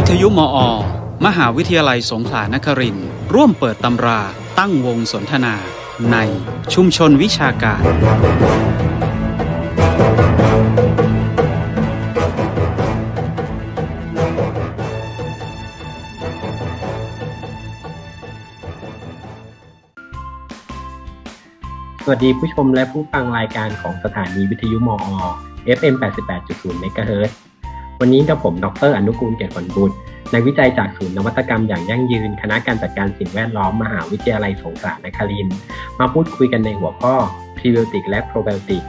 วิทยุมอ มหาวิทยาลัยสงขลานครินทร์ร่วมเปิดตำราตั้งวงสนทนา ในชุมชนวิชาการ สวัสดีผู้ชมและผู้ฟังรายการของสถานีวิทยุมอ FM 88.0 MHz วันนี้กับผม ดรอนุกูลเกียรติผลบุตรนักวิจัยจากศูนย์นวัตกรรมอย่างยั่งยืน คณะการจัดการสิ่งแวดล้อม มหาวิทยาลัยสงขลานครินมาพูดคุยกันในหัวข้อ Prebiotic และ Probiotic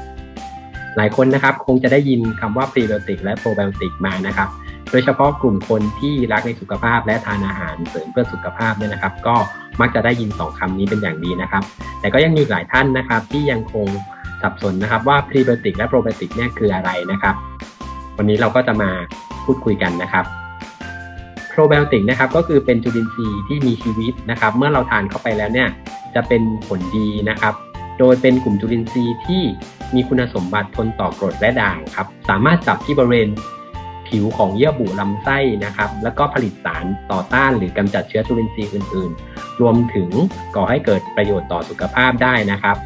หลายคนนะครับคงจะได้ยินคำว่า Prebiotic และ Probiotic มานะครับ โดยเฉพาะกลุ่มคนที่รักในสุขภาพและทานอาหารเสริมเพื่อสุขภาพเนี่ยนะครับ ก็มักจะได้ยินสองคำนี้เป็นอย่างดีนะครับ แต่ก็ยังมีหลายท่านนะครับที่ยังคงสับสนนะครับว่า prebiotic และ probiotic เนี่ยคืออะไรนะครับ วันนี้เราก็จะมาพูดคุยกันนะครับ probiotic นะครับก็คือเป็นจุลินทรีย์ที่มีชีวิตนะครับ เมื่อเราทานเข้าไปแล้วเนี่ยจะเป็นผลดีนะครับ โดยเป็นกลุ่มจุลินทรีย์ที่มีคุณสมบัติทนต่อกรดและด่างครับ สามารถจับที่บริเวณผิวของเยื่อบุลำไส้นะครับ แล้วก็ผลิตสารต่อต้านหรือกำจัดเชื้อจุลินทรีย์อื่น ๆ รวมถึงก่อให้เกิดประโยชน์ต่อสุขภาพได้นะครับ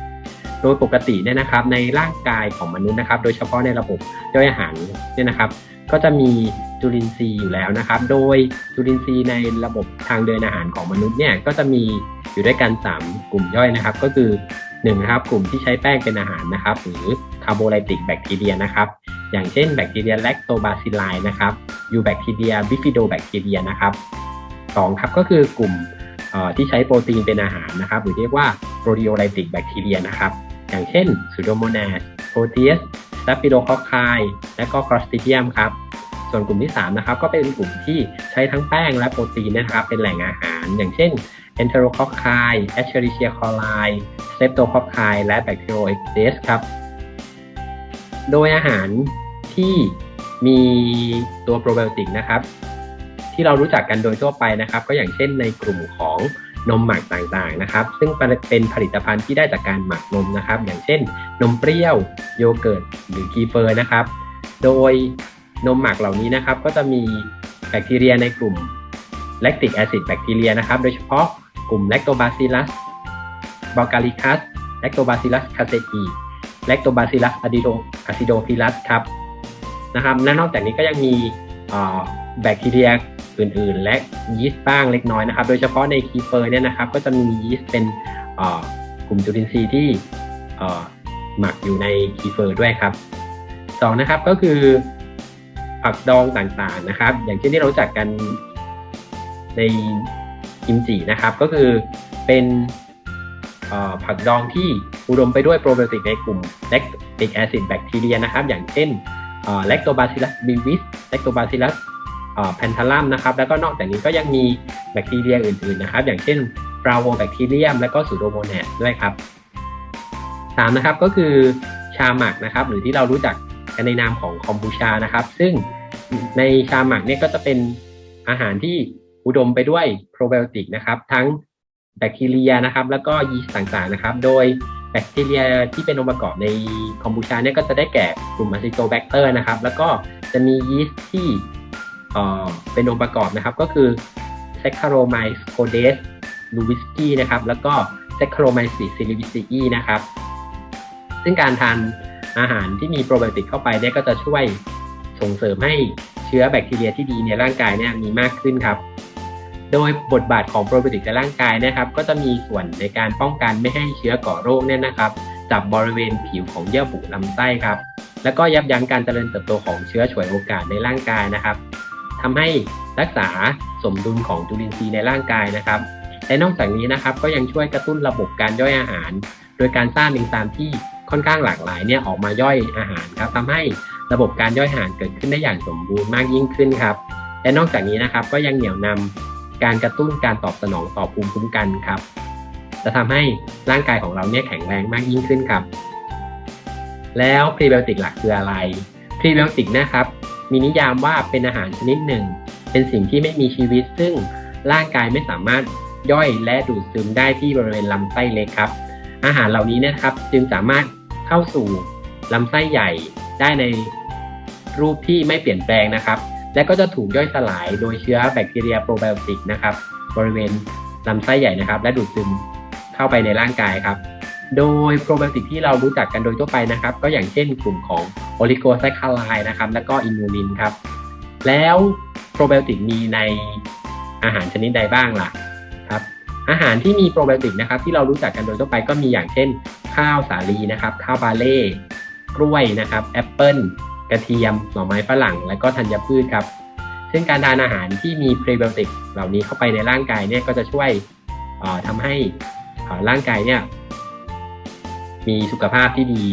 โดยปกติเนี่ยนะครับในร่างกายของมนุษย์นะครับ โดยเฉพาะในระบบย่อยอาหารเนี่ยนะครับ ก็จะมีจุลินทรีย์อยู่แล้วนะครับ โดยจุลินทรีย์ในระบบทางเดินอาหารของมนุษย์เนี่ยก็จะมีอยู่ด้วยกัน 3 กลุ่มย่อยนะครับ ก็คือ1นะครับกลุ่มที่ใช้แป้งเป็นอาหารนะครับ หรือคาร์โบไลติกแบคทีเรียนะครับ อย่างเช่นแบคทีเรียแลคโตบาซิลไลนะครับยูแบคทีเรียบิฟิโดแบคทีเรียนะครับสองครับก็คือกลุ่มที่ใช้โปรตีนเป็นอาหารนะครับ หรือเรียกว่าโปรตีโอไลติกแบคทีเรียนะครับ อย่างเช่นซูโดโมนาสโปรเทียสสตัปิโดคอคไคและก็ครอสติเดียมครับ ส่วนกลุ่มที่3นะครับก็เป็นกลุ่มที่ใช้ทั้งแป้งและโปรตีนนะครับเป็นแหล่งอาหาร อย่างเช่น e n t e r o c o c c i a s c h e r i c i a coli streptococci และ bacteroides ครับ โดยอาหารที่มีตัวโปรไบโอติกนะครับ ที่เรารู้จักกันโดยทั่วไปนะครับ ก็อย่างเช่นในกลุ่มของ นมหมักต่างๆนะครับ ซึ่งเป็นผลิตภัณฑ์ที่ได้จากการหมักนมนะครับ อย่างเช่น นมเปรี้ยวโยเกิร์ตหรือกีเฟอร์นะครับ โดยนมหมักเหล่านี้นะครับ ก็จะมีแบคทีเรียในกลุ่มแลคติกแอซิดแบคทีเรียนะครับ โดยเฉพาะกลุ่มแลคโตบาซิลัสบ a ลกาลิคัสแลคโตบาซิลัสคาเซอีแลคโตบาซิลัสอะดิโดอะซิโดฟิลัสครับนะครับและนอกจากนี้ก็ยังมีแบคทีเรีย อื่นๆ และยีสต์บ้างเล็กน้อยนะครับ โดยเฉพาะในคีเฟอร์เนี่ยนะครับ ก็จะมียีสต์เป็นกลุ่มจุลินทรีย์ที่หมักอยู่ในคีเฟอร์ด้วยครับสองนะครับก็คือผักดองต่างๆนะครับ อย่างเช่นที่เราจักกันในกิมจินะครับ ก็คือเป็นผักดองที่อุดมไปด้วยโปรไบโอติกในกลุ่มแลคติกแอซิดแบคทีเรียนะครับ อย่างเช่นแลคโตบาซิลัสบิวิสแลคโตบาซิลัส แพนทาลัมนะครับแล้วก็นอกจากนี้ก็ยังมีแบคทีเรียอื่นๆนะครับอย่างเช่นปราโวแบคทีเรียมและก็ซูโดโมแนสด้วยครับสามนะครับก็คือชาหมักนะครับหรือที่เรารู้จักกันในนามของคอมบูชานะครับ ซึ่งในชาหมักเนี่ยก็จะเป็นอาหารที่อุดมไปด้วยโปรไบโอติกนะครับ ทั้งแบคทีเรียนะครับ แล้วก็ยีสต์ต่างๆนะครับ โดยแบคทีเรียที่เป็นองค์ประกอบในคอมบูชาเนี่ยก็จะได้แก่กลุ่มอะซิโตแบคเตอร์นะครับ แล้วก็จะมียีสต์ที่ เป็นองค์ประกอบนะครับก็คือ s a c c h a r o m y c e codes lewisii นะครับแล้วก็ Saccharomyces cerevisiae นะครับซึ่งการทานอาหารที่มีโปรไบโอติกเข้าไปเนี่ยก็จะช่วยส่งเสริมให้เชื้อแบคทีเรียที่ดีในร่างกายเนี่ยมีมากขึ้นครับ โดยบทบาทของโปรไบโอติกในร่างกายนะครับ ก็จะมีส่วนในการป้องกันไม่ให้เชื้อก่อโรคเนี่ยนะครับจับบริเวณผิวของเยื่อบุลำไส้ครับ แล้วก็ยับยั้งการเจริญเติบโตของเชื้อฉวยโอกาสในร่างกายนะครับ ทำให้รักษาสมดุลของจุลินทรีย์ในร่างกายนะครับ และนอกจากนี้นะครับก็ยังช่วยกระตุ้นระบบการย่อยอาหาร โดยการสร้างเอนไซม์ที่ค่อนข้างหลากหลายเนี่ยออกมาย่อยอาหารครับทำให้ระบบการย่อยอาหารเกิดขึ้นได้อย่างสมบูรณ์มากยิ่งขึ้นครับ และนอกจากนี้นะครับก็ยังเหนี่ยวนำการกระตุ้นการตอบสนองต่อภูมิคุ้มกันครับ จะทำให้ร่างกายของเราเนี่ยแข็งแรงมากยิ่งขึ้นครับ แล้วพรีไบโอติกหลักคืออะไรพรีไบโอติกนะครับ มีนิยามว่าเป็นอาหารชนิดหนึ่ง เป็นสิ่งที่ไม่มีชีวิต ซึ่งร่างกายไม่สามารถย่อยและดูดซึมได้ที่บริเวณลำไส้เล็กครับ อาหารเหล่านี้นะครับจึงสามารถเข้าสู่ลำไส้ใหญ่ได้ในรูปที่ไม่เปลี่ยนแปลงนะครับ และก็จะถูกย่อยสลายโดยเชื้อแบคทีเรียโปรไบโอติกนะครับ บริเวณลำไส้ใหญ่นะครับ และดูดซึมเข้าไปในร่างกายครับ โดยโปรไบโอติกที่เรารู้จักกันโดยทั่วไปนะครับ ก็อย่างเช่นกลุ่มของ อลิโกไซคลายนะครับ และก็อินูลินครับ แล้วโปรไบโอติกมีในอาหารชนิดใดบ้างล่ะครับ อาหารที่มีโปรไบโอติกนะครับ ที่เรารู้จักกันโดยทั่วไปก็มีอย่างเช่น ข้าวสาลีนะครับ ข้าวบาเล่กล้วยนะครับแอปเปิลกระเทียมหน่อไม้ฝรั่ง และก็ธัญพืชครับ ซึ่งการทานอาหารที่มีพรีไบโอติกเหล่านี้เข้าไปในร่างกายเนี่ยก็จะช่วยเอ่อทำให้ร่างกายเนี่ยมีสุขภาพที่ดี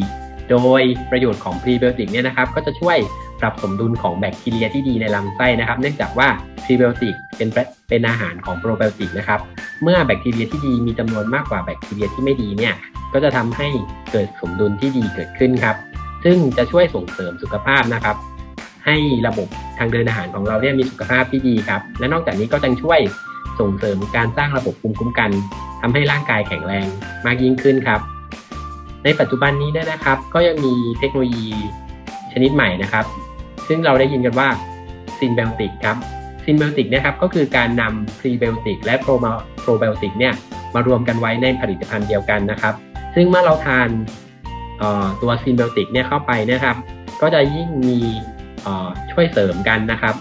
โดยประโยชน์ของพรีไบโอติกเนี่ยนะครับก็จะช่วยปรับสมดุลของแบคทีเรียที่ดีในลำไส้นะครับ เนื่องจากว่าพรีไบโอติกเป็นเป็นอาหารของโปรไบโอติกนะครับ เมื่อแบคทีเรียที่ดีมีจำนวนมากกว่าแบคทีเรียที่ไม่ดีเนี่ยก็จะทำให้เกิดสมดุลที่ดีเกิดขึ้นครับ ซึ่งจะช่วยส่งเสริมสุขภาพนะครับ ให้ระบบทางเดินอาหารของเราเนี่ยมีสุขภาพที่ดีครับ และนอกจากนี้ก็ยังช่วยส่งเสริมการสร้างระบบภูมิคุ้มกันทำให้ร่างกายแข็งแรงมากยิ่งขึ้นครับ ในปัจจุบันนี้เนี่ยนะครับ ก็ยังมีเทคโนโลยีชนิดใหม่นะครับ ซึ่งเราได้ยินกันว่าซินเบลติกครับซินเบลติกเนี่ยครับก็คือการนำพรีเบลติกและโปรโปรไบโอติกเนี่ยมารวมกันไว้ในผลิตภัณฑ์เดียวกันนะครับ ซึ่งเมื่อเราทานตัวซินเบลติกเนี่ยเข้าไปนะครับ ก็จะยิ่งมีช่วยเสริมกันนะครับ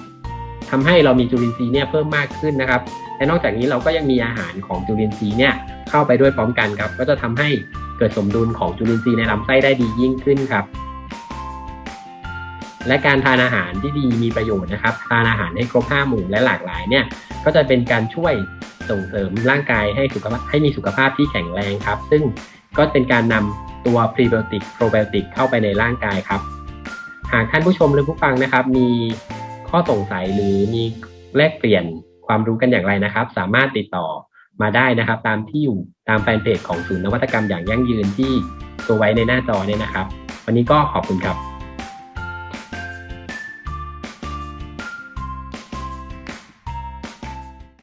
ทำให้เรามีจุลินทรีย์เนี่ยเพิ่มมากขึ้นนะครับ และนอกจากนี้เราก็ยังมีอาหารของจุลินทรีย์เนี่ยเข้าไปด้วยพร้อมกันครับ ก็จะทำให้ เกิดสมดุลของจุลินทรีย์ในลำไส้ได้ดียิ่งขึ้นครับ และการทานอาหารที่ดีมีประโยชน์นะครับ ทานอาหารให้ครบห้าหมู่และหลากหลายเนี่ย ก็จะเป็นการช่วยส่งเสริมร่างกายให้สุขภาพให้มีสุขภาพที่แข็งแรงครับ ซึ่งก็เป็นการนำตัวพรีไบโอติกโปรไบโอติกเข้าไปในร่างกายครับ หากท่านผู้ชมหรือผู้ฟังนะครับ มีข้อสงสัยหรือมีแลกเปลี่ยนความรู้กันอย่างไรนะครับ สามารถติดต่อ มาได้นะครับ ตามที่อยู่ตามแฟนเพจของศูนย์นวัตกรรมอย่างยั่งยืนที่ตัวไว้ในหน้าจอเนี่ยนะครับ วันนี้ก็ขอบคุณครับ